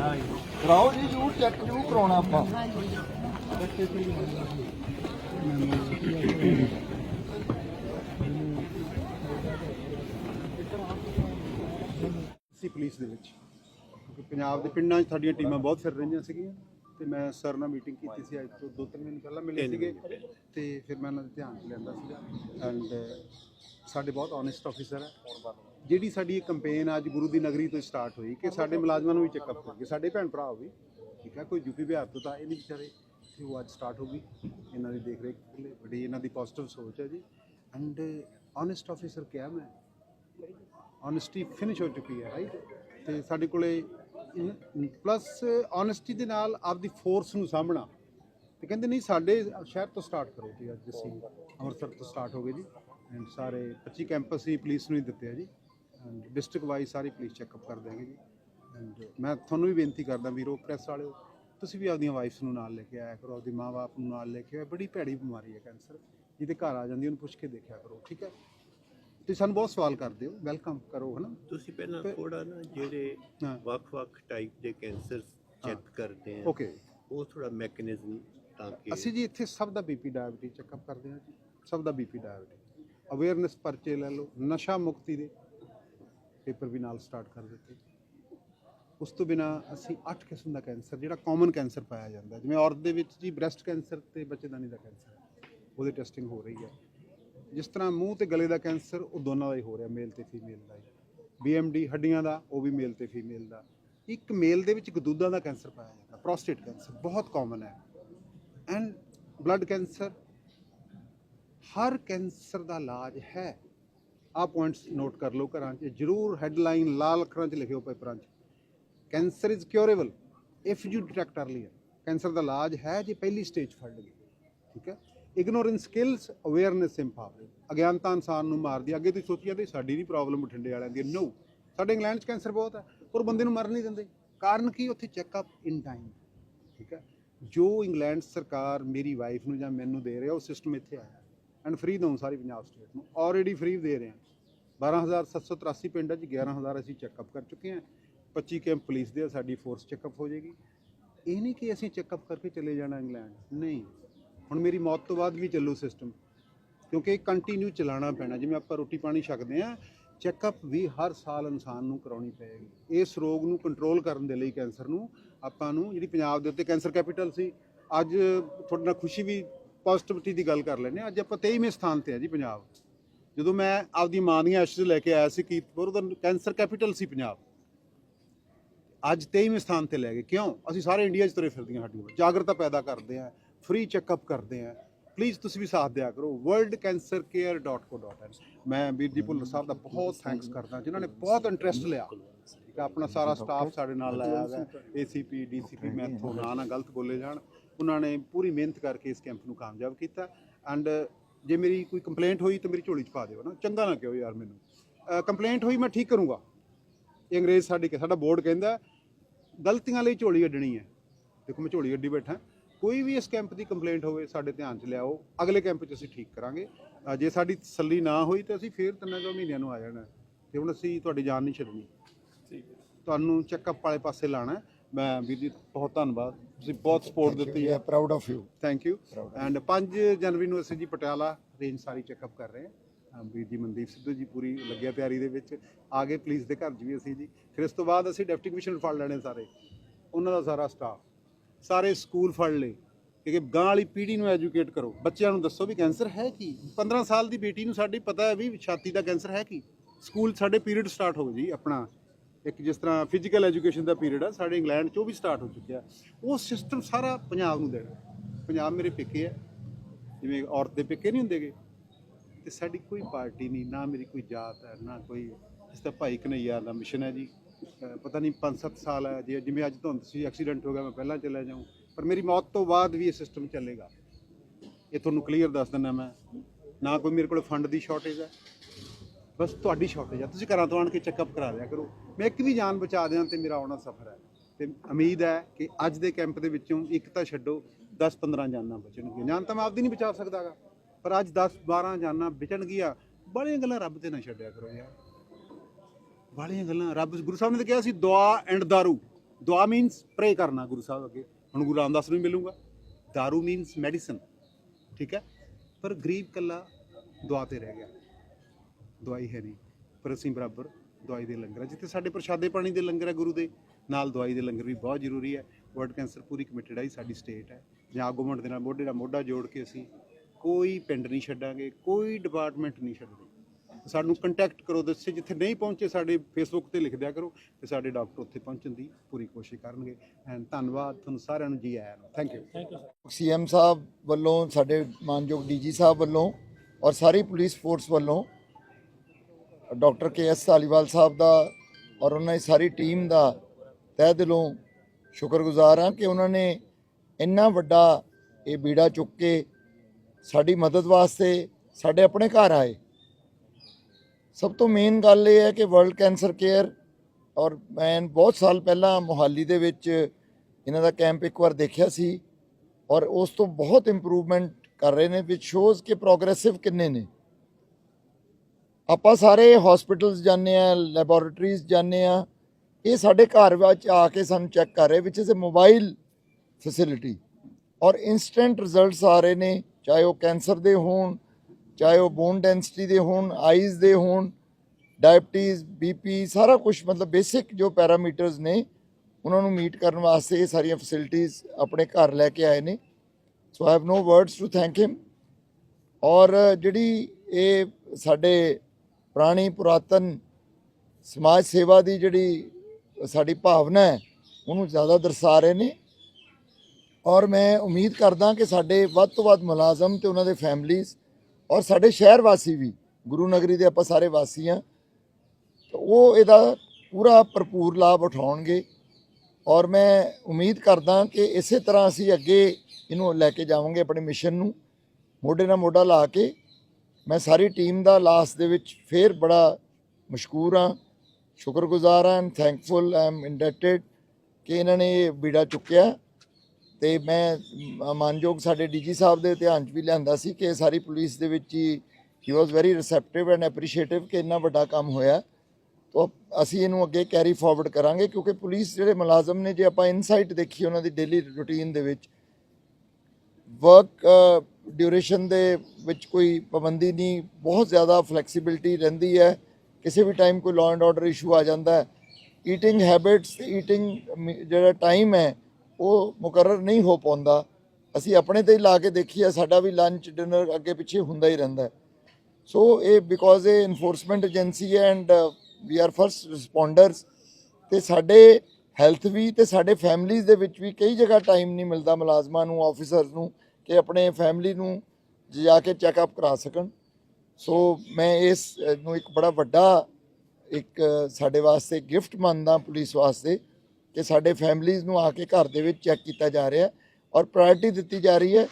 ਕਰਾਓ ਜੀ, ਜਰੂਰ ਚੈੱਕ ਜਰੂਰ ਕਰਾਉਣਾ ਆਪਾਂ। ਸੀ ਪੁਲਿਸ ਦੇ ਵਿੱਚ। ਕਿਉਂਕਿ ਪੰਜਾਬ ਦੇ ਪਿੰਡਾਂ 'ਚ ਸਾਡੀਆਂ ਟੀਮਾਂ ਬਹੁਤ ਫਿਰ ਰਹੀਆਂ ਸੀਗੀਆਂ। ਤੇ ਮੈਂ ਸਰ ਨਾਲ ਮੀਟਿੰਗ ਕੀਤੀ ਸੀ ਅੱਜ ਤੋਂ ਦੋ ਤਿੰਨ ਮਹੀਨੇ ਪਹਿਲਾਂ ਮਿਲੇ ਸੀਗੇ। ਤੇ ਫਿਰ ਮੈਂ ਉਹਨਾਂ ਦੇ ਧਿਆਨ ਲੈਂਦਾ ਸੀਗਾ। ਐਂਡ ਸਾਡੇ ਬਹੁਤ ਓਨੈਸਟ ਆਫੀਸਰ ਹੈ। ਜਿਹੜੀ ਸਾਡੀ ਇਹ ਕੰਪੇਨ ਅੱਜ ਗੁਰੂ ਦੀ ਨਗਰੀ ਤੋਂ ਸਟਾਰਟ ਹੋਈ ਕਿ ਸਾਡੇ ਮੁਲਾਜ਼ਮਾਂ ਨੂੰ ਵੀ ਚੈੱਕਅਪ ਕਰੀਏ ਸਾਡੇ ਭੈਣ ਭਰਾ ਵੀ ਠੀਕ ਹੈ ਕੋਈ ਯੂਪੀ ਬਿਹਾਰ ਤੋਂ ਤਾਂ ਇਹ ਨਹੀਂ ਵਿਚਾਰੇ ਤੇ ਉਹ ਅੱਜ ਸਟਾਰਟ ਹੋ ਗਈ। ਇਹਨਾਂ ਦੀ ਦੇਖ ਰੇਖ ਲਈ। ਬੜੀ ਇਹਨਾਂ ਦੀ ਪੋਜ਼ਿਟਿਵ ਸੋਚ ਹੈ ਜੀ। ਐਂਡ ਓਨੈਸਟ ਆਫੀਸਰ ਕਿਹਾ ਮੈਂ ਓਨੈਸਟੀ ਫਿਨਿਸ਼ ਹੋ ਚੁੱਕੀ ਹੈ ਰਾਈਟ ਤੇ ਸਾਡੇ ਕੋਲੇ ਪਲੱਸ ਓਨੈਸਟੀ ਦੇ ਨਾਲ ਆਪਦੀ ਫੋਰਸ ਨੂੰ ਸਾਹਮਣਾ ਤੇ ਕਹਿੰਦੇ, ਨਹੀਂ, ਸਾਡੇ ਸ਼ਹਿਰ ਤੋਂ ਸਟਾਰਟ ਕਰੋ ਜੀ, ਅੱਜ ਅਸੀਂ ਅੰਮ੍ਰਿਤਸਰ ਤੋਂ ਸਟਾਰਟ ਹੋ ਗਏ ਜੀ। ਐਂਡ ਸਾਰੇ 25 ਕੈਂਪਸ ਹੀ ਪੁਲਿਸ ਨੂੰ ਹੀ ਦਿੱਤੇ ਆ ਜੀ। ਐਂਡ ਡਿਸਟ੍ਰਿਕਟ ਵਾਈਜ਼ ਸਾਰੀ ਪੁਲਿਸ ਚੈੱਕਅਪ ਕਰ ਦਿਆਂਗੇ ਜੀ। ਐਂਡ ਮੈਂ ਤੁਹਾਨੂੰ ਵੀ ਬੇਨਤੀ ਕਰਦਾ, ਵੀਰੋ ਪ੍ਰੈਸ ਵਾਲਿਓ, ਤੁਸੀਂ ਵੀ ਆਪਦੀਆਂ ਵਾਈਫਸ ਨੂੰ ਨਾਲ ਲੈ ਕੇ ਆਇਆ ਕਰੋ, ਆਪਦੀ ਮਾਂ-ਬਾਪ ਨੂੰ ਨਾਲ ਲੈ ਕੇ ਆਇਆ ਬੜੀ ਭੈੜੀ ਬਿਮਾਰੀ ਹੈ ਕੈਂਸਰ ਜਿਹਦੇ ਘਰ ਆ ਜਾਂਦੀ, ਉਹਨੂੰ ਪੁੱਛ ਕੇ ਦੇਖਿਆ ਕਰੋ, ਠੀਕ ਹੈ? ਤੁਸੀਂ ਸਾਨੂੰ ਬਹੁਤ ਸਵਾਲ ਕਰਦੇ ਹੋ ਵੈਲਕਮ ਕਰੋ ਹਨਾ? ਤੁਸੀਂ ਪਹਿਲਾਂ ਥੋੜਾ ਨਾ ਜਿਹੜੇ ਹਾਂ। ਵੱਖ-ਵੱਖ ਟਾਈਪ ਦੇ ਕੈਂਸਰ ਚੈੱਕ ਕਰਦੇ ਆ ਓਕੇ ਉਹ ਥੋੜਾ ਮੈਕੈਨਿਜ਼ਮ ਤਾਂ ਕਿ ਅਸੀਂ ਜੀ ਇੱਥੇ ਸਭ ਦਾ ਬੀਪੀ ਡਾਇਬੀਟੀਜ਼ ਚੈੱਕਅਪ ਕਰਦੇ ਹਾਂ ਜੀ ਸਭ ਦਾ ਬੀਪੀ ਡਾਇਬੀਟੀਜ਼ ਅਵੇਅਰਨੈਸ ਪਰਚੇ ਲੈ ਲਓ ਨਸ਼ਾ ਮੁਕਤੀ ਦੇ ਪੇਪਰ ਵੀ ਨਾਲ ਸਟਾਰਟ ਕਰ ਦਿੱਤੇ। ਉਸ ਤੋਂ ਬਿਨਾ ਅਸੀਂ 8 ਕਿਸਮ ਦਾ ਕੈਂਸਰ ਜਿਹੜਾ ਕਾਮਨ ਕੈਂਸਰ ਪਾਇਆ ਜਾਂਦਾ ਹੈ। ਜਿਵੇਂ ਔਰਤ ਦੇ ਵਿੱਚ ਜੀ ਬ੍ਰੈਸਟ ਕੈਂਸਰ ਤੇ ਬੱਚੇਦਾਨੀ ਦਾ ਕੈਂਸਰ ਉਹਦੀ ਟੈਸਟਿੰਗ ਹੋ ਰਹੀ ਹੈ। ਜਿਸ ਤਰ੍ਹਾਂ ਮੂੰਹ ਤੇ ਗਲੇ ਦਾ ਕੈਂਸਰ, ਉਹ ਦੋਨਾਂ ਦਾ ਹੀ ਹੋ ਰਿਹਾ ਮੇਲ ਤੇ ਫੀਮੇਲ ਦਾ ਹੀ। ਬੀਐਮਡੀ ਹੱਡੀਆਂ ਦਾ, ਉਹ ਵੀ ਮੇਲ ਤੇ ਫੀਮੇਲ ਦਾ। ਇੱਕ ਮੇਲ ਦੇ ਵਿੱਚ ਗਦੂਦਾਂ ਦਾ ਕੈਂਸਰ ਪਾਇਆ ਜਾਂਦਾ ਪ੍ਰੋਸਟੇਟ ਕੈਂਸਰ, ਬਹੁਤ ਕਾਮਨ ਹੈ। ਐਂਡ ਬਲੱਡ ਕੈਂਸਰ, ਹਰ ਕੈਂਸਰ ਦਾ ਇਲਾਜ ਹੈ। ਆ ਪੁਆਇੰਟਸ ਨੋਟ ਕਰ ਲਓ ਘਰਾਂ 'ਚ, ਜਰੂਰ ਹੈਡਲਾਈਨ ਲਾਲ ਅੱਖਰਾਂ 'ਚ ਲਿਖਿਓ ਪੇਪਰਾਂ 'ਚ। Cancer is curable if you detect earlier cancer ਦਾ ਇਲਾਜ ਹੈ ਜੇ ਪਹਿਲੀ ਸਟੇਜ ਫੜ ਲਈਏ, ਠੀਕ ਹੈ? ਇਗਨੋਰੈਂਸ ਸਕਿੱਲਸ ਅਵੇਅਰਨੈਸ ਇੰਪਾਵਰ ਅਗਿਆਨਤਾ ਇਨਸਾਨ ਨੂੰ ਮਾਰਦੀ ਹੈ। ਅੱਗੇ ਤੁਸੀਂ ਸੋਚਿਆ ਤੇ ਸਾਡੀ ਨਹੀਂ ਪ੍ਰੋਬਲਮ ਬਠਿੰਡੇ ਵਾਲਿਆਂ ਦੀ ਨੋ ਸਾਡੇ ਇੰਗਲੈਂਡ 'ਚ ਕੈਂਸਰ ਬਹੁਤ ਹੈ। ਪਰ ਬੰਦੇ ਨੂੰ ਮਰਨ ਨਹੀਂ ਦਿੰਦੇ। ਕਾਰਨ ਕੀ? ਉੱਥੇ ਚੈੱਕਅਪ ਇਨ ਟਾਈਮ ਠੀਕ ਹੈ? ਜੋ ਇੰਗਲੈਂਡ ਸਰਕਾਰ ਮੇਰੀ ਵਾਈਫ ਨੂੰ ਜਾਂ ਮੈਨੂੰ ਦੇ ਰਿਹਾ ਉਹ ਸਿਸਟਮ ਇੱਥੇ ਆਇਆ। ਐਂਡ ਫ੍ਰੀ ਦਊਂ ਸਾਰੀ ਪੰਜਾਬ ਸਟੇਟ ਨੂੰ। ਆਲਰੇਡੀ ਫ੍ਰੀ ਦੇ ਰਹੇ ਹਾਂ। 12783 ਪਿੰਡਾਂ 'ਚ 11000 ਅਸੀਂ ਚੈੱਕਅਪ ਕਰ ਚੁੱਕੇ ਹਾਂ। 25 ਕੈਂਪ ਪੁਲਿਸ ਦੇ ਆ, ਸਾਡੀ ਫੋਰਸ ਚੈੱਕਅਪ ਹੋ ਜਾਏਗੀ। ਇਹ ਨਹੀਂ ਕਿ ਅਸੀਂ ਚੈੱਕਅਪ ਕਰਕੇ ਚਲੇ ਜਾਣਾ ਇੰਗਲੈਂਡ। ਨਹੀਂ। ਹੁਣ ਮੇਰੀ ਮੌਤ ਤੋਂ ਬਾਅਦ ਵੀ ਚੱਲੂ ਸਿਸਟਮ ਕਿਉਂਕਿ ਇਹ ਕੰਟੀਨਿਊ ਚਲਾਉਣਾ ਪੈਣਾ, ਜਿਵੇਂ ਆਪਾਂ ਰੋਟੀ ਪਾਣੀ ਛਕਦੇ ਆ ਚੈੱਕਅਪ ਵੀ ਹਰ ਸਾਲ ਇਨਸਾਨ ਨੂੰ ਕਰਾਉਣੀ ਪਏਗੀ। ਇਸ ਰੋਗ ਨੂੰ ਕੰਟਰੋਲ ਕਰਨ ਦੇ ਲਈ ਕੈਂਸਰ ਨੂੰ ਆਪਾਂ ਨੂੰ, ਜਿਹੜੀ ਪੰਜਾਬ ਦੇ ਉੱਤੇ ਕੈਂਸਰ ਕੈਪੀਟਲ ਸੀ, ਅੱਜ ਤੁਹਾਡੇ ਨਾਲ ਖੁਸ਼ੀ ਵੀ ਪੋਜ਼ਿਟਿਵਿਟੀ ਦੀ ਗੱਲ ਕਰ ਲੈਂਦੇ ਹਾਂ। ਅੱਜ ਆਪਾਂ 23ਵੇਂ ਸਥਾਨ ਤੇ ਆ ਜੀ ਪੰਜਾਬ। ਜਦੋਂ ਮੈਂ ਆਪਦੀ ਮਾਂ ਦੀਆਂ ਐਸ਼ਜ਼ ਲੈ ਕੇ ਆਇਆ ਸੀ ਕੀਰਤਪੁਰ, ਉਹਦਾ ਕੈਂਸਰ ਕੈਪੀਟਲ ਸੀ ਪੰਜਾਬ। ਅੱਜ 23ਵੇਂ ਸਥਾਨ ਤੇ ਲੈ ਗਏ। ਕਿਉਂ? ਅਸੀਂ ਸਾਰੇ ਇੰਡੀਆ 'ਚ ਤੁਰੇ ਫਿਰਦੀਆਂ ਸਾਡੀਆਂ ਜਾਗਰਤਾ ਪੈਦਾ ਕਰਦੇ ਆ ਫ੍ਰੀ ਚੈੱਕਅਪ ਕਰਦੇ ਆ। ਪਲੀਜ਼ ਤੁਸੀਂ ਵੀ ਸਾਥ ਦਿਆ ਕਰੋ। worldcancercare.co.in ਮੈਂ ਵੀਰ ਜੀ ਭੁੱਲਰ ਸਾਹਿਬ ਦਾ ਬਹੁਤ ਥੈਂਕਸ ਕਰਦਾ ਜਿਨ੍ਹਾਂ ਨੇ ਬਹੁਤ ਇੰਟਰਸਟ ਲਿਆ। ਠੀਕ ਆ ਆਪਣਾ ਸਾਰਾ ਸਟਾਫ ਸਾਡੇ ਨਾਲ ਲਾਇਆ ਹੈ। ਏਸੀਪੀ ਡੀਸੀਪੀ ਮੈਂ ਤੋਂ ਨਾ ਨਾ ਗਲਤ ਬੋਲੇ ਜਾਣ। ਉਹਨਾਂ ਨੇ ਪੂਰੀ ਮਿਹਨਤ ਕਰਕੇ ਇਸ ਕੈਂਪ ਨੂੰ ਕਾਮਯਾਬ ਕੀਤਾ। ਐਂਡ ਜੇ ਮੇਰੀ ਕੋਈ ਕੰਪਲੇਂਟ ਹੋਈ ਤਾਂ ਮੇਰੀ ਝੋਲੀ 'ਚ ਪਾ ਦਿਓ ਨਾ। ਚੰਗਾ ਨਾ ਕਿਹੋ ਯਾਰ ਮੈਨੂੰ। ਕੰਪਲੇਂਟ ਹੋਈ ਮੈਂ ਠੀਕ ਕਰੂੰਗਾ। ਇਹ ਅੰਗਰੇਜ਼ ਸਾਡੀ ਸਾਡਾ ਬੋਰਡ ਕਹਿੰਦਾ ਗਲਤੀਆਂ ਲਈ ਝੋਲੀ ਅੱਡਣੀ ਹੈ। ਦੇਖੋ ਮੈਂ ਝੋਲੀ ਅੱਡੀ ਬੈਠਾ। ਕੋਈ ਵੀ ਇਸ ਕੈਂਪ ਦੀ ਕੰਪਲੇਂਟ ਹੋਵੇ ਸਾਡੇ ਧਿਆਨ 'ਚ ਲਿਆਓ। ਅਗਲੇ ਕੈਂਪ 'ਚ ਅਸੀਂ ਠੀਕ ਕਰਾਂਗੇ। ਅ, ਜੇ ਸਾਡੀ ਤਸੱਲੀ ਨਾ ਹੋਈ ਤਾਂ ਅਸੀਂ ਫੇਰ ਤਿੰਨਾਂ ਚੌ ਮਹੀਨਿਆਂ ਨੂੰ ਆ ਜਾਣਾ। ਤੇ ਹੁਣ ਅਸੀਂ ਤੁਹਾਡੀ ਜਾਨ ਨਹੀਂ ਛੱਡਣੀ। ਤੁਹਾਨੂੰ ਚੈੱਕਅਪ ਵਾਲੇ ਪਾਸੇ ਲਾਣਾ ਹੈ। ਮੈਂ ਵੀਰ ਜੀ ਬਹੁਤ ਧੰਨਵਾਦ। ਤੁਸੀਂ ਬਹੁਤ ਸਪੋਰਟ ਦਿੱਤੀ ਹੈ। Proud of you thank you and 5 ਜਨਵਰੀ ਨੂੰ ਅਸੀਂ ਜੀ ਪਟਿਆਲਾ ਰੇਂਜ ਸਾਰੀ ਚੈੱਕਅਪ ਕਰ ਰਹੇ ਹਾਂ। ਅਹ ਵੀਰ ਜੀ ਮਨਦੀਪ ਸਿੱਧੂ ਜੀ ਪੂਰੀ ਲੱਗਿਆ ਤਿਆਰੀ ਦੇ ਵਿੱਚ। ਆ ਗਏ ਪੁਲਿਸ ਦੇ ਘਰ 'ਚ ਵੀ ਅਸੀਂ ਜੀ। ਫਿਰ ਇਸ ਤੋਂ ਬਾਅਦ ਅਸੀਂ ਡਿਪਟੀ ਕਮਿਸ਼ਨਰ ਫੜ ਲੈਣੇ ਸਾਰੇ। ਉਹਨਾਂ ਦਾ ਸਾਰਾ ਸਟਾਫ ਸਾਰੇ ਸਕੂਲ ਫੜ ਲਏ ਕਿ ਗਾਂ ਵਾਲੀ ਪੀੜ੍ਹੀ ਨੂੰ ਐਜੂਕੇਟ ਕਰੋ। ਬੱਚਿਆਂ ਨੂੰ ਦੱਸੋ ਵੀ ਕੈਂਸਰ ਹੈ ਕੀ? 15 ਸਾਲ ਦੀ ਬੇਟੀ ਨੂੰ ਸਾਡੀ ਪਤਾ ਹੈ ਵੀ ਛਾਤੀ ਦਾ ਕੈਂਸਰ ਹੈ ਕੀ? ਸਕੂਲ ਸਾਡੇ ਪੀਰੀਅਡ ਸਟਾਰਟ ਹੋ ਗਏ ਜੀ ਆਪਣਾ। ਇੱਕ ਜਿਸ ਤਰ੍ਹਾਂ ਫਿਜ਼ੀਕਲ ਐਜੂਕੇਸ਼ਨ ਦਾ ਪੀਰੀਅਡ ਆ, ਸਾਡੇ ਇੰਗਲੈਂਡ 'ਚ ਉਹ ਵੀ ਸਟਾਰਟ ਹੋ ਚੁੱਕਿਆ। ਉਹ ਸਿਸਟਮ ਸਾਰਾ ਪੰਜਾਬ ਨੂੰ ਦੇਣਾ। ਪੰਜਾਬ ਮੇਰੇ ਪੇਕੇ ਹੈ। ਜਿਵੇਂ ਔਰਤ ਦੇ ਪੇਕੇ ਨਹੀਂ ਹੁੰਦੇਗੇ। ਤੇ ਸਾਡੀ ਕੋਈ ਪਾਰਟੀ ਨਹੀਂ, ਨਾ ਮੇਰੀ ਕੋਈ ਜਾਤ ਹੈ, ਨਾ ਕੋਈ ਇਸ ਦਾ ਭਾਈ ਕਨਈਆ ਦਾ ਮਿਸ਼ਨ ਹੈ ਜੀ। ਪਤਾ ਨਹੀਂ 5-7 ਸਾਲ ਹੈ, ਜੇ ਜਿਵੇਂ ਅੱਜ ਧੁੰਦ ਸੀ ਐਕਸੀਡੈਂਟ ਹੋ ਗਿਆ, ਮੈਂ ਪਹਿਲਾਂ ਚਲਾ ਜਾਊਂ, ਪਰ ਮੇਰੀ ਮੌਤ ਤੋਂ ਬਾਅਦ ਵੀ ਇਹ ਸਿਸਟਮ ਚੱਲੇਗਾ। ਇਹ ਤੁਹਾਨੂੰ ਕਲੀਅਰ ਦੱਸ ਦਿੰਦਾ ਮੈਂ। ਨਾ ਕੋਈ ਮੇਰੇ ਕੋਲ ਫੰਡ ਦੀ ਸ਼ਾਰਟੇਜ ਹੈ। ਬਸ ਤੁਹਾਡੀ ਸ਼ਾਰਟੇਜ ਹੈ। ਤੁਸੀਂ ਘਰਾਂ ਤੋਂ ਆਣ ਕੇ ਚੈੱਕਅਪ ਕਰਾ ਲਿਆ ਕਰੋ। ਮੈਂ ਇੱਕ ਵੀ ਜਾਨ ਬਚਾ ਦਿਆਂ ਤੇ ਮੇਰਾ ਆਉਣਾ ਸਫਰ ਹੈ। ਤੇ ਉਮੀਦ ਹੈ ਕਿ ਅੱਜ ਦੇ ਕੈਂਪ ਦੇ ਵਿੱਚੋਂ ਇੱਕ ਤਾਂ ਛੱਡੋ 10-15 ਜਾਨਾਂ ਬਚਣਗੀਆਂ। ਜਾਨ ਤਾਂ ਮੈਂ ਆਪਦੀ ਨਹੀਂ ਬਚਾ ਸਕਦਾਗਾ, ਪਰ ਅੱਜ 10-12 ਜਾਨਾਂ ਬਚਣਗੀਆਂ। ਬੜੀਆਂ ਗੱਲਾਂ ਰੱਬ ਤੇ ਨਾ ਛੱਡਿਆ ਕਰੋ ਯਾਰ। ਵਾਲੀਆਂ ਗੱਲਾਂ, ਰੱਬ ਗੁਰੂ ਸਾਹਿਬ ਨੇ ਤਾਂ ਕਿਹਾ ਸੀ, ਦੁਆ ਐਂਡ ਦਾਰੂ। ਦੁਆ ਮੀਨਸ ਪ੍ਰੇ ਕਰਨਾ ਗੁਰੂ ਸਾਹਿਬ ਅੱਗੇ। ਹੁਣ ਗੁਰੂ ਰਾਮਦਾਸ ਨੂੰ ਵੀ ਮਿਲੂਗਾ। ਦਾਰੂ ਮੀਨਸ ਮੈਡੀਸਨ ਠੀਕ ਹੈ? ਪਰ ਗਰੀਬ ਕੱਲਾ ਦੁਆ ਤੇ ਰਹਿ ਗਿਆ। ਦਵਾਈ ਹੈ ਨਹੀਂ। ਪਰ ਅਸੀਂ ਬਰਾਬਰ ਦਵਾਈ ਦੇ ਲੰਗਰ ਆ। ਜਿੱਥੇ ਸਾਡੇ ਪ੍ਰਸ਼ਾਦੇ ਪਾਣੀ ਦੇ ਲੰਗਰ ਹੈ ਗੁਰੂ ਦੇ, ਨਾਲ ਦਵਾਈ ਦੇ ਲੰਗਰ ਵੀ ਬਹੁਤ ਜ਼ਰੂਰੀ ਹੈ। ਵਰਲਡ ਕੈਂਸਰ ਪੂਰੀ ਕਮਿਟਡ ਹੈ ਸਾਡੀ ਸਟੇਟ ਹੈ। ਜਾਂ ਗਵਰਨਮੈਂਟ ਦੇ ਨਾਲ ਮੋਢੇ ਨਾਲ ਮੋਢਾ ਜੋੜ ਕੇ ਅਸੀਂ ਕੋਈ ਪਿੰਡ ਨਹੀਂ ਛੱਡਾਂਗੇ, ਕੋਈ ਡਿਪਾਰਟਮੈਂਟ ਨਹੀਂ ਛੱਡਦੇ ਸਾਨੂੰ ਕੰਟੈਕਟ ਕਰੋ ਦੱਸੇ ਜਿੱਥੇ ਨਹੀਂ ਪਹੁੰਚੇ ਸਾਡੇ ਫੇਸਬੁੱਕ ਤੇ ਲਿਖ ਦਿਆ ਕਰੋ ਤੇ ਸਾਡੇ ਡਾਕਟਰ ਉੱਥੇ ਪਹੁੰਚਣ ਦੀ ਪੂਰੀ ਕੋਸ਼ਿਸ਼ ਕਰਨਗੇ। ਐਂਡ ਧੰਨਵਾਦ ਤੁਹਾਨੂੰ ਸਾਰਿਆਂ ਨੂੰ ਜੀ ਆਇਆਂ ਨੂੰ। ਥੈਂਕ ਯੂ ਸੀਐਮ ਸਾਹਿਬ ਵੱਲੋਂ ਸਾਡੇ ਮਾਨਯੋਗ ਡੀਜੀ ਸਾਹਿਬ ਵੱਲੋਂ ਔਰ ਸਾਰੀ ਪੁਲਿਸ ਫੋਰਸ ਵੱਲੋਂ ਡਾਕਟਰ ਕੇ ਐਸ ਧਾਲੀਵਾਲ ਸਾਹਿਬ ਦਾ ਔਰ ਉਹਨਾਂ ਦੀ ਸਾਰੀ ਟੀਮ ਦਾ ਤਹਿ ਦਿਲੋਂ ਸ਼ੁਕਰਗੁਜ਼ਾਰ ਹਾਂ ਕਿ ਉਹਨਾਂ ਨੇ ਇੰਨਾ ਵੱਡਾ ਇਹ ਬੀੜਾ ਚੁੱਕ ਕੇ ਸਾਡੀ ਮਦਦ ਵਾਸਤੇ ਸਾਡੇ ਆਪਣੇ ਘਰ ਆਏ। ਸਭ ਤੋਂ ਮੇਨ ਗੱਲ ਇਹ ਹੈ ਕਿ ਵਰਲਡ ਕੈਂਸਰ ਕੇਅਰ ਔਰ ਮੈਂ ਬਹੁਤ ਸਾਲ ਪਹਿਲਾਂ ਮੋਹਾਲੀ ਦੇ ਵਿੱਚ ਇਹਨਾਂ ਦਾ ਕੈਂਪ ਇੱਕ ਵਾਰ ਦੇਖਿਆ ਸੀ ਔਰ ਉਸ ਤੋਂ ਬਹੁਤ ਇੰਪਰੂਵਮੈਂਟ ਕਰ ਰਹੇ ਨੇ ਵਿਚ ਸ਼ੋਜ਼ ਕਿ ਪ੍ਰੋਗਰੈਸਿਵ ਕਿੰਨੇ ਨੇ। ਆਪਾਂ ਸਾਰੇ ਹਸਪੀਟਲਸ ਜਾਂਦੇ ਆ ਲੈਬੋਰੇਟਰੀਜ਼ ਜਾਂਦੇ ਆ ਇਹ ਸਾਡੇ ਘਰ ਵਿੱਚ ਆ ਕੇ ਸਾਨੂੰ ਚੈੱਕ ਕਰ ਰਹੇ ਵਿਚ ਇਜ਼ ਅ ਮੋਬਾਈਲ ਫੈਸਿਲਿਟੀ ਔਰ ਇਨਸਟੈਂਟ ਰਿਜ਼ਲਟਸ ਆ ਰਹੇ ਨੇ, ਚਾਹੇ ਉਹ ਕੈਂਸਰ ਦੇ ਹੋਣ ਚਾਹੇ ਉਹ ਬੋਨ ਡੈਂਸਿਟੀ ਦੇ ਹੋਣ ਆਈਜ਼ ਦੇ ਹੋਣ ਡਾਇਬਟੀਜ਼ ਬੀਪੀ ਸਾਰਾ ਕੁਝ ਮਤਲਬ ਬੇਸਿਕ ਜੋ ਪੈਰਾਮੀਟਰਸ ਨੇ, ਉਹਨਾਂ ਨੂੰ ਮੀਟ ਕਰਨ ਵਾਸਤੇ ਇਹ ਸਾਰੀਆਂ ਫੈਸਿਲਿਟੀਆਂ ਆਪਣੇ ਘਰ ਲੈ ਕੇ ਆਏ ਨੇ। So I have no words to thank him ਔਰ ਜਿਹੜੀ ਇਹ ਸਾਡੇ ਪੁਰਾਣੀ ਪੁਰਾਤਨ ਸਮਾਜ ਸੇਵਾ ਦੀ ਜਿਹੜੀ ਸਾਡੀ ਭਾਵਨਾ ਹੈ, ਉਹਨੂੰ ਜ਼ਿਆਦਾ ਦਰਸਾ ਰਹੇ ਨੇ। ਔਰ ਮੈਂ ਉਮੀਦ ਕਰਦਾ ਕਿ ਸਾਡੇ ਵੱਧ ਤੋਂ ਵੱਧ ਮੁਲਾਜ਼ਮ ਤੇ ਉਹਨਾਂ ਦੇ ਫੈਮਲੀਆਂ ਔਰ ਸਾਡੇ ਸ਼ਹਿਰ ਵਾਸੀ ਵੀ, ਗੁਰੂ ਨਗਰੀ ਦੇ ਆਪਾਂ ਸਾਰੇ ਵਾਸੀ ਹਾਂ ਉਹ ਇਹਦਾ ਪੂਰਾ ਭਰਪੂਰ ਲਾਭ ਉਠਾਉਣਗੇ। ਔਰ ਮੈਂ ਉਮੀਦ ਕਰਦਾ ਕਿ ਇਸੇ ਤਰ੍ਹਾਂ ਅਸੀਂ ਅੱਗੇ ਇਹਨੂੰ ਲੈ ਕੇ ਜਾਵਾਂਗੇ ਆਪਣੇ ਮਿਸ਼ਨ ਨੂੰ। ਮੋਢੇ ਨਾਲ ਮੋਢਾ ਲਾ ਕੇ ਮੈਂ ਸਾਰੀ ਟੀਮ ਦਾ ਲਾਸਟ ਦੇ ਵਿੱਚ ਫੇਰ ਬੜਾ ਮਸ਼ਕੂਰ ਹਾਂ। ਸ਼ੁਕਰਗੁਜ਼ਾਰ ਹਾਂ ਐਂਡ ਥੈਂਕਫੁਲ ਆਈ ਇੰਡੈਟਡ ਕਿ ਇਹਨਾਂ ਨੇ ਇਹ ਬੀੜਾ ਚੁੱਕਿਆ। ਤੇ ਮੈਂ ਮਾਨਯੋਗ ਸਾਡੇ ਡੀਜੀ ਸਾਹਿਬ ਦੇ ਧਿਆਨ 'ਚ ਵੀ ਲਿਆਂਦਾ ਸੀ ਕਿ ਸਾਰੀ ਪੁਲਿਸ ਦੇ ਵਿੱਚ ਹੀ ਹੀ ਵਾਸ ਵੈਰੀ ਰਿਸੈਪਟਿਵ ਐਂਡ ਐਪਰੀਸ਼ੀਏਟਿਵ ਕਿ ਇੰਨਾ ਵੱਡਾ ਕੰਮ ਹੋਇਆ। ਤੋ ਅਸੀਂ ਇਹਨੂੰ ਅੱਗੇ ਕੈਰੀ ਫਾਰਵਰਡ ਕਰਾਂਗੇ ਕਿਉਂਕਿ ਪੁਲਿਸ ਜਿਹੜੇ ਮੁਲਾਜ਼ਮ ਨੇ, ਜੇ ਆਪਾਂ ਇਨਸਾਈਟ ਦੇਖੀ ਉਹਨਾਂ ਦੀ ਡੇਲੀ ਰੂਟੀਨ ਦੇ ਵਿੱਚ ਵਰਕ ਡਿਊਰੇਸ਼ਨ ਦੇ ਵਿੱਚ ਕੋਈ ਪਾਬੰਦੀ ਨਹੀਂ, ਬਹੁਤ ਜ਼ਿਆਦਾ ਫਲੈਕਸੀਬਿਲਟੀ ਰਹਿੰਦੀ ਹੈ। ਕਿਸੇ ਵੀ ਟਾਈਮ ਕੋਈ ਲਾਅ ਐਂਡ ਆਰਡਰ ਇਸ਼ੂ ਆ ਜਾਂਦਾ ਹੈ। ਈਟਿੰਗ ਹੈਬਿਟਸ ਈਟਿੰਗ ਜਿਹੜਾ ਟਾਈਮ ਹੈ ਉਹ ਮੁਕਰਰ ਨਹੀਂ ਹੋ ਪਾਉਂਦਾ। ਅਸੀਂ ਆਪਣੇ ਤੇ ਹੀ ਲਾ ਕੇ ਦੇਖੀਏ ਸਾਡਾ ਵੀ ਲੰਚ ਡਿਨਰ ਅੱਗੇ ਪਿੱਛੇ ਹੁੰਦਾ ਹੀ ਰਹਿੰਦਾ ਹੈ। ਸੋ ਇਹ ਬਿਕੋਜ਼ ਇਹ ਇਨਫੋਰਸਮੈਂਟ ਏਜੰਸੀ ਹੈ and we are first responders ਤੇ ਸਾਡੇ ਹੈਲਥ ਵੀ ਤੇ ਸਾਡੇ ਫੈਮਲੀਜ਼ ਦੇ ਵਿੱਚ ਵੀ ਕਈ ਜਗ੍ਹਾ ਟਾਈਮ ਨਹੀਂ ਮਿਲਦਾ ਮੁਲਾਜ਼ਮਾਂ ਨੂੰ ਆਫੀਸਰਸ ਨੂੰ ਕਿ ਆਪਣੇ ਫੈਮਲੀ ਨੂੰ ਜਾ ਕੇ ਚੈੱਕਅਪ ਕਰਾ ਸਕਣ। ਸੋ ਮੈਂ ਇਸ ਨੂੰ ਇੱਕ ਬੜਾ ਵੱਡਾ ਇੱਕ, ਸਾਡੇ ਵਾਸਤੇ ਗਿਫਟ ਮੰਨਦਾ, ਪੁਲਿਸ ਵਾਸਤੇ। ਕਿ ਸਾਡੇ ਫੈਮਲੀਜ਼ ਨੂੰ ਆ ਕੇ ਘਰ ਦੇ ਵਿੱਚ ਚੈੱਕ ਕੀਤਾ ਜਾ ਰਿਹਾ ਔਰ ਪ੍ਰਾਇੋਰਟੀ ਦਿੱਤੀ ਜਾ ਰਹੀ ਹੈ।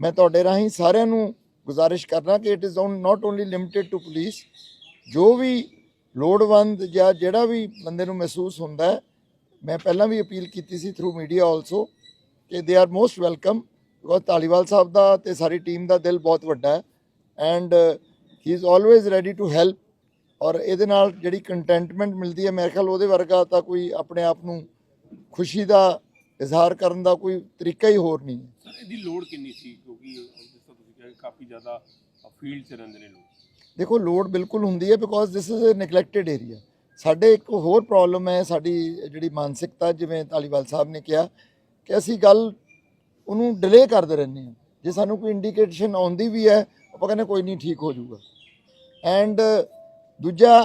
ਮੈਂ ਤੁਹਾਡੇ ਰਾਹੀਂ ਸਾਰਿਆਂ ਨੂੰ ਗੁਜ਼ਾਰਿਸ਼ ਕਰਨਾ ਕਿ it is on not only limited to police ਜੋ ਵੀ ਲੋੜਵੰਦ ਜਾਂ ਜਿਹੜਾ ਵੀ ਬੰਦੇ ਨੂੰ ਮਹਿਸੂਸ ਹੁੰਦਾ ਮੈਂ ਪਹਿਲਾਂ ਵੀ ਅਪੀਲ ਕੀਤੀ ਸੀ ਥਰੂ ਮੀਡੀਆ ਆਲਸੋ ਕਿ they are most welcome because Dhaliwal ਸਾਹਿਬ ਦਾ ਤੇ ਸਾਰੀ ਟੀਮ ਦਾ ਦਿਲ ਬਹੁਤ ਵੱਡਾ ਹੈ and he is always ready to help ਔਰ ਇਹਦੇ ਨਾਲ ਜਿਹੜੀ ਕੰਟੈਂਟਮੈਂਟ ਮਿਲਦੀ ਹੈ, ਮੇਰੇ ਖਿਆਲ ਉਹਦੇ ਵਰਗਾ ਤਾਂ ਕੋਈ ਆਪਣੇ ਆਪ ਨੂੰ ਖੁਸ਼ੀ ਦਾ ਇਜ਼ਹਾਰ ਕਰਨ ਦਾ ਕੋਈ ਤਰੀਕਾ ਹੀ ਹੋਰ ਨਹੀਂ ਹੈ। ਸਰ ਇਹਦੀ ਲੋੜ ਕਿੰਨੀ ਸੀ? ਕਿਉਂਕਿ ਜਿਸ ਤਰ੍ਹਾਂ ਤੁਸੀਂ ਕਿਹਾ ਕਿ ਕਾਫੀ ਜ਼ਿਆਦਾ ਫੀਲਡ 'ਚ ਰਹਿੰਦੇ ਨੇ ਲੋਕ। ਦੇਖੋ ਲੋਡ ਬਿਲਕੁਲ ਹੁੰਦੀ ਹੈ because this is a neglected area ਸਾਡੇ ਇੱਕ ਹੋਰ ਪ੍ਰੋਬਲਮ ਹੈ ਸਾਡੀ ਜਿਹੜੀ ਮਾਨਸਿਕਤਾ ਜਿਵੇਂ ਧਾਲੀਵਾਲ ਸਾਹਿਬ ਨੇ ਕਿਹਾ ਕਿ ਅਸੀਂ ਗੱਲ ਉਹਨੂੰ ਡਿਲੇ ਕਰਦੇ ਰਹਿੰਦੇ ਹਾਂ। ਜੇ ਸਾਨੂੰ ਕੋਈ ਇੰਡੀਕੇਸ਼ਨ ਆਉਂਦੀ ਵੀ ਹੈ ਆਪਾਂ ਕਹਿੰਦੇ ਕੋਈ ਨਹੀਂ ਠੀਕ ਹੋ ਜਾਊਗਾ। ਐਂਡ ਦੂਜਾ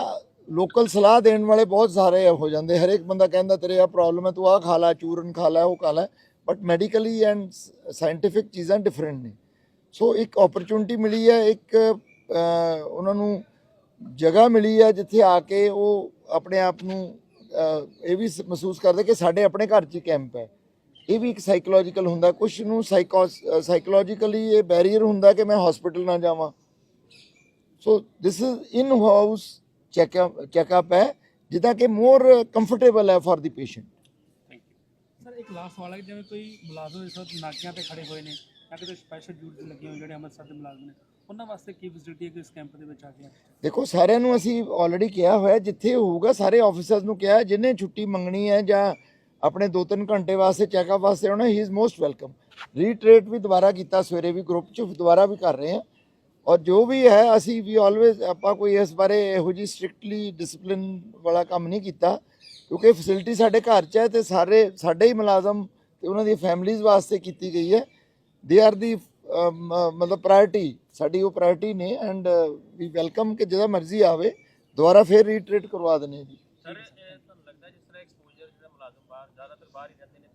ਲੋਕਲ ਸਲਾਹ ਦੇਣ ਵਾਲੇ ਬਹੁਤ ਸਾਰੇ ਹੋ ਜਾਂਦੇ। ਹਰੇਕ ਬੰਦਾ ਕਹਿੰਦਾ, ਤੇਰੇ ਆ ਪ੍ਰੋਬਲਮ ਹੈ, ਤੂੰ ਆ ਖਾ ਲੈ, ਚੂਰਨ ਖਾ ਲੈ, ਉਹ ਖਾ ਲੈ। ਬਟ ਮੈਡੀਕਲੀ ਐਂਡ ਸਾਇੰਟੀਫਿਕ ਚੀਜ਼ਾਂ ਡਿਫਰੈਂਟ ਨੇ। ਸੋ ਇੱਕ ਓਪਰਚੁਨਿਟੀ ਮਿਲੀ ਹੈ, ਇੱਕ ਉਹਨਾਂ ਨੂੰ ਜਗ੍ਹਾ ਮਿਲੀ ਹੈ, ਜਿੱਥੇ ਆ ਕੇ ਉਹ ਆਪਣੇ ਆਪ ਨੂੰ ਇਹ ਵੀ ਸ- ਮਹਿਸੂਸ ਕਰਦੇ ਕਿ ਸਾਡੇ ਆਪਣੇ ਘਰ 'ਚ ਕੈਂਪ ਹੈ। ਇਹ ਵੀ ਇੱਕ ਸਾਈਕੋਲੋਜੀਕਲ ਹੁੰਦਾ। ਕੁਝ ਨੂੰ ਸਾਈਕੋਲੋਜੀਕਲੀ ਇਹ ਬੈਰੀਅਰ ਹੁੰਦਾ ਕਿ ਮੈਂ ਹਸਪੀਟਲ ਨਾ ਜਾਵਾਂ। So this is in house checkup checkup ਹੈ ਜਿਹਦਾ ਕਿ ਮੋਰ ਕੰਫਰਟੇਬਲ ਹੈ ਫॉर ਦੀ ਪੇਸ਼ੈਂਟ ਸਰ ਇੱਕ ਲਾਸਟ ਸਵਾਲ ਹੈ ਕਿ ਜਿਵੇਂ ਕੋਈ ਮੁਲਾਜ਼ਮ ਇਸ ਵਕਤ ਨਾਕਿਆਂ ਤੇ ਖੜੇ ਹੋਏ ਨੇ ਜਾਂ ਕਿਤੇ ਸਪੈਸ਼ਲ ਡਿਊਟੀ ਲੱਗੇ ਹੋਏ ਜਿਹੜੇ ਅੰਮ੍ਰਿਤਸਰ ਦੇ ਮੁਲਾਜ਼ਮ ਨੇ ਉਹਨਾਂ ਵਾਸਤੇ ਕੀ ਫੈਸਿਲਿਟੀ ਹੈ ਕਿ ਇਸ ਕੈਂਪ ਦੇ ਵਿੱਚ ਆ ਕੇ ਦੇਖੋ ਸਾਰਿਆਂ ਨੂੰ ਅਸੀਂ ਆਲਰੇਡੀ ਕਿਹਾ ਹੋਇਆ ਜਿੱਥੇ ਹੋਊਗਾ ਸਾਰੇ ਆਫੀਸਰਸ ਨੂੰ ਕਿਹਾ ਜਿਹਨੇ ਛੁੱਟੀ ਮੰਗਣੀ ਹੈ ਜਾਂ ਆਪਣੇ 2-3 ਘੰਟੇ ਵਾਸਤੇ ਚੈੱਕਅਪ ਵਾਸਤੇ ਆਉਣਾ ਹੀ ਇਜ਼ ਮੋਸਟ ਵੈਲਕਮ ਰੀਟ੍ਰੇਟ ਵੀ ਦੁਬਾਰਾ ਕੀਤਾ ਸਵੇਰੇ ਵੀ ਗਰੁੱਪ 'ਚ ਦੁਬਾਰਾ ਵੀ ਕਰ ਰਹੇ ਹਾਂ। ਔਰ ਜੋ ਵੀ ਹੈ, ਅਸੀਂ ਵੀ ਆਲਵੇਜ਼ ਆਪਾਂ ਕੋਈ ਇਸ ਬਾਰੇ ਇਹੋ ਜੀ ਸਟ੍ਰਿਕਟਲੀ ਡਿਸਪਲਿਨ ਵਾਲਾ ਕੰਮ ਨਹੀਂ ਕੀਤਾ। ਕਿਉਂਕਿ ਫੈਸਿਲਿਟੀ ਸਾਡੇ ਘਰ 'ਚ ਹੈ ਤੇ ਸਾਰੇ, ਸਾਡੇ ਹੀ ਮੁਲਾਜ਼ਮ ਤੇ ਉਹਨਾਂ ਦੀ ਫੈਮਿਲੀਜ਼ ਵਾਸਤੇ ਕੀਤੀ ਗਈ ਹੈ। ਦੇ ਆਰ ਦੀ ਮਤਲਬ ਪ੍ਰਾਇੋਰਟੀ ਸਾਡੀ ਉਹ ਪ੍ਰਾਇੋਰਟੀ ਨੇ ਐਂਡ ਵੀ ਵੈਲਕਮ ਕਿ ਜਿਹਦਾ ਮਰਜ਼ੀ ਆਵੇ, ਦੁਬਾਰਾ ਫਿਰ ਰੀਟ੍ਰੇਟ ਕਰਵਾ ਦਿੰਦੇ ਹਾਂ ਜੀ। ਸਰ ਤੁਹਾਨੂੰ ਲੱਗਦਾ ਜਿਸ ਤਰ੍ਹਾਂ ਐਕਸਪੋਜ਼ਰ ਜਿਹੜਾ ਮੁਲਾਜ਼ਮ ਬਾਹਰ ਜ਼ਿਆਦਾਤਰ ਬਾਹਰ ਹੀ ਰਹਿੰਦੇ ਨੇ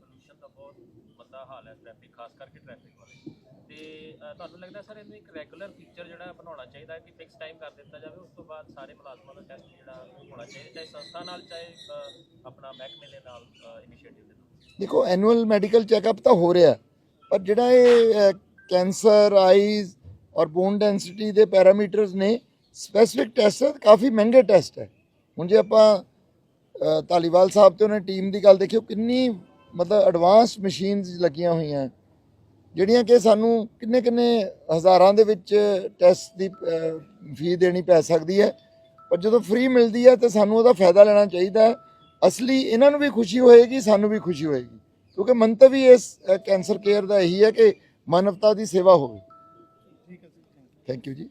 ਮੰਦਾ ਹਾਲ ਹੈ ਟ੍ਰੈਫਿਕ ਖਾਸ ਕਰਕੇ ਟ੍ਰੈਫਿਕ ਵਾਲੇ। ਤੇ ਅ, ਤੁਹਾਨੂੰ ਲੱਗਦਾ ਸਰ ਇਹਨੂੰ ਇੱਕ ਰੈਗੂਲਰ ਫੀਚਰ ਜਿਹੜਾ ਬਣਾਉਣਾ ਚਾਹੀਦਾ ਹੈ ਕਿ ਫਿਕਸ ਟਾਈਮ ਕਰ ਦਿੱਤਾ ਜਾਵੇ ਉਸ ਤੋਂ ਬਾਅਦ ਸਾਰੇ ਮੁਲਾਜ਼ਮਾਂ ਦਾ ਟੈਸਟ ਜਿਹੜਾ ਹੋਣਾ ਚਾਹੀਦਾ ਚਾਹੇ ਸੰਸਥਾ ਨਾਲ ਚਾਹੇ ਅ, ਆਪਣਾ ਮਹਿਕਮੇ ਦੇ ਨਾਲ ਇਨੀਸ਼ੀਏਟਿਵ ਦੇ ਨਾਲ? ਦੇਖੋ ਐਨੂਅਲ ਮੈਡੀਕਲ ਚੈੱਕਅਪ ਤਾਂ ਹੋ ਰਿਹਾ ਪਰ ਜਿਹੜਾ ਇਹ cancer eyes or bone density ਦੇ ਪੈਰਾਮੀਟਰਸ ਨੇ ਸਪੈਸਿਫਿਕ ਟੈਸਟ ਕਾਫੀ ਮਹਿੰਗੇ ਟੈਸਟ ਹੈ। ਹੁਣ ਜੇ ਆਪਾਂ ਅ, ਧਾਲੀਵਾਲ ਸਾਹਿਬ ਤੇ ਉਹਨਾਂ ਟੀਮ ਦੀ ਗੱਲ ਦੇਖਿਓ ਕਿੰਨੀ ਮਤਲਬ ਐਡਵਾਂਸ ਮਸ਼ੀਨਸ ਲੱਗੀਆਂ ਹੋਈਆਂ। ਜਿਹੜੀਆਂ ਕਿ ਸਾਨੂੰ ਕਿੰਨੇ ਕਿੰਨੇ ਹਜ਼ਾਰਾਂ ਦੇ ਵਿੱਚ ਟੈਸਟ ਦੀ ਫੀ ਦੇਣੀ ਪੈ ਸਕਦੀ ਹੈ। ਪਰ ਜਦੋਂ ਫ੍ਰੀ ਮਿਲਦੀ ਹੈ ਤੇ ਸਾਨੂੰ ਉਹਦਾ ਫਾਇਦਾ ਲੈਣਾ ਚਾਹੀਦਾ ਹੈ। ਅਸਲੀ ਇਹਨਾਂ ਨੂੰ ਵੀ ਖੁਸ਼ੀ ਹੋਏਗੀ ਸਾਨੂੰ ਵੀ ਖੁਸ਼ੀ ਹੋਏਗੀ। ਕਿਉਂਕਿ ਮੰਤਵ ਹੀ ਇਸ ਕੈਂਸਰ ਕੇਅਰ ਦਾ ਇਹੀ ਹੈ ਕਿ ਮਾਨਵਤਾ ਦੀ ਸੇਵਾ ਹੋਵੇ। ਠੀਕ ਹੈ ਸਰ ਥੈਂਕ ਯੂ ਜੀ।